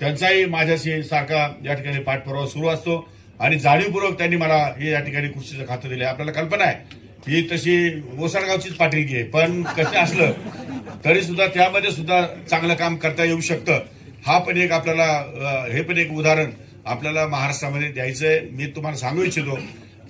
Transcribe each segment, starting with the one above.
त्यांचाही माझ्याशी सारखा या ठिकाणी पाठपुरावा सुरू असतो आणि जाणीवपूर्वक त्यांनी मला हे या ठिकाणी कुस्तीचं खातं दिलं आपल्याला कल्पना आहे. ही तशी ओसाडगावचीच पाटीलकी आहे. पण कसं असलं तरी सुद्धा त्यामध्ये सुद्धा चांगलं काम करता येऊ शकतं. हा पण एक आपल्याला हे पण एक उदाहरण आपल्याला महाराष्ट्रामध्ये द्यायचंय. मी तुम्हाला सांगू इच्छितो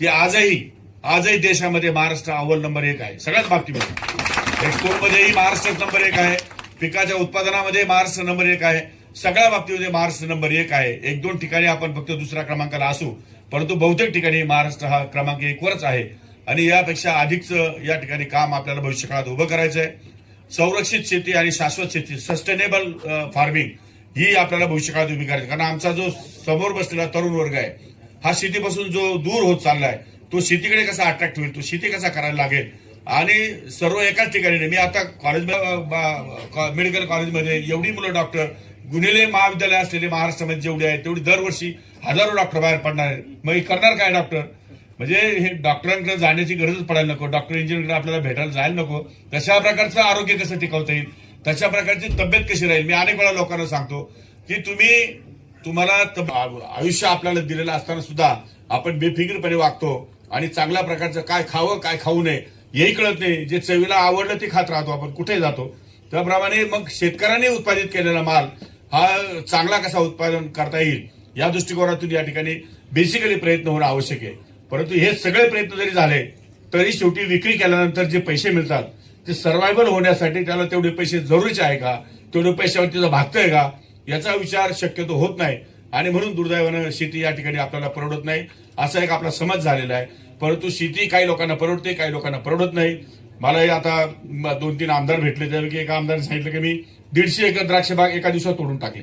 की आजही आजही देशामध्ये महाराष्ट्र अव्वल नंबर एक आहे. सगळ्याच बाबतीमध्ये. एक्सपोर्टमध्येही महाराष्ट्र नंबर एक आहे. पिकाच्या उत्पादनामध्ये महाराष्ट्र नंबर एक आहे. सगळ्या बाबतीमध्ये महाराष्ट्र नंबर एक आहे. एक दोन ठिकाणी आपण फक्त दुसऱ्या क्रमांकाला असू. परंतु बहुतेक ठिकाणी महाराष्ट्र हा क्रमांक एकवरच आहे. आणि यापेक्षा अधिकचं या ठिकाणी काम आपल्याला भविष्यकाळात उभं करायचं आहे. संरक्षित शेती आणि शाश्वत शेती सस्टेनेबल फार्मिंग ही आपल्याला भविष्यकाळात उभी करायची. कारण आमचा जो समोर बसलेला तरुण वर्ग आहे हा शेतीपासून जो दूर होत चाललाय तो शेतीकडे कसा अट्रॅक्ट होईल तो शेती कसा करायला लागेल? आणि सर्व एकाच ठिकाणी मी आता कॉलेज मेडिकल कॉलेजमध्ये एवढी मुलं डॉक्टर गुन्हेले महाविद्यालय असलेले महाराष्ट्रामध्ये जेवढे आहेत तेवढी दरवर्षी हजारो डॉक्टर बाहेर पडणार आहेत. मग हे करणार काय डॉक्टर म्हणजे हे डॉक्टरांकडे जाण्याची गरजच पडायला नको. डॉक्टर इंजिनियर आपल्याला भेटायला जायला नको. तशा प्रकारचं आरोग्य कसं टिकवता येईल? तशा प्रकारची तब्येत कशी राहील? मी अनेक वेळा लोकांना सांगतो की तुम्ही तुम्हाला आयुष्य आपल्याला दिलेलं असताना सुद्धा आपण बेफिकीरपणे वागतो आणि चांगल्या प्रकारचं काय खावं काय खाऊ नये हेही कळत नाही. जे चवीला आवडलं ते खात राहतो आपण. कुठे जातो. त्याप्रमाणे मग शेतकऱ्यांनी उत्पादित केलेला माल हा चांगला कसा उत्पादन करता येईल या दृष्टिकोनातून या ठिकाणी बेसिकली प्रयत्न होणं आवश्यक आहे. परंतु हे सगळे प्रयत्न जरी झाले तरी शेवटी विक्री केल्यानंतर जे पैसे मिळतात ते सर्व्हायवल होण्यासाठी त्याला तेवढे पैसे जरुरीचे आहे का? तेवढे पैशावर तिचं भागतंय का? याचा विचार शक्यतो होत नाही. आणि म्हणून दुर्दैवानं शेती या ठिकाणी आपल्याला परवडत नाही. असा एक आपला समज झालेला आहे. परंतु शेती काही लोकांना परवडते काही लोकांना परवडत नाही. मलाही आता दोन तीन आमदार भेटले त्यापैकी एका आमदाराने सांगितलं की मी दीडशे एकर द्राक्ष बाग एका दिवसात तोडून टाकली.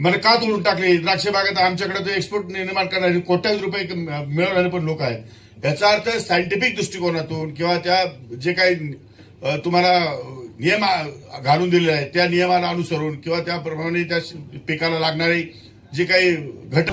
मला का तोडून टाकले? द्राक्ष बागेत आमच्याकडे तो एक्सपोर्ट निर्माण करणारे कोट्यावधी रुपये मिळवणारे पण लोक आहेत. याचा अर्थ सायंटिफिक दृष्टिकोनातून किंवा त्या जे काही तुम्हाला नियम घालून दिलेले आहेत त्या नियमाला अनुसरून किंवा त्याप्रमाणे त्या पिकाला लागणारे जे काही घटक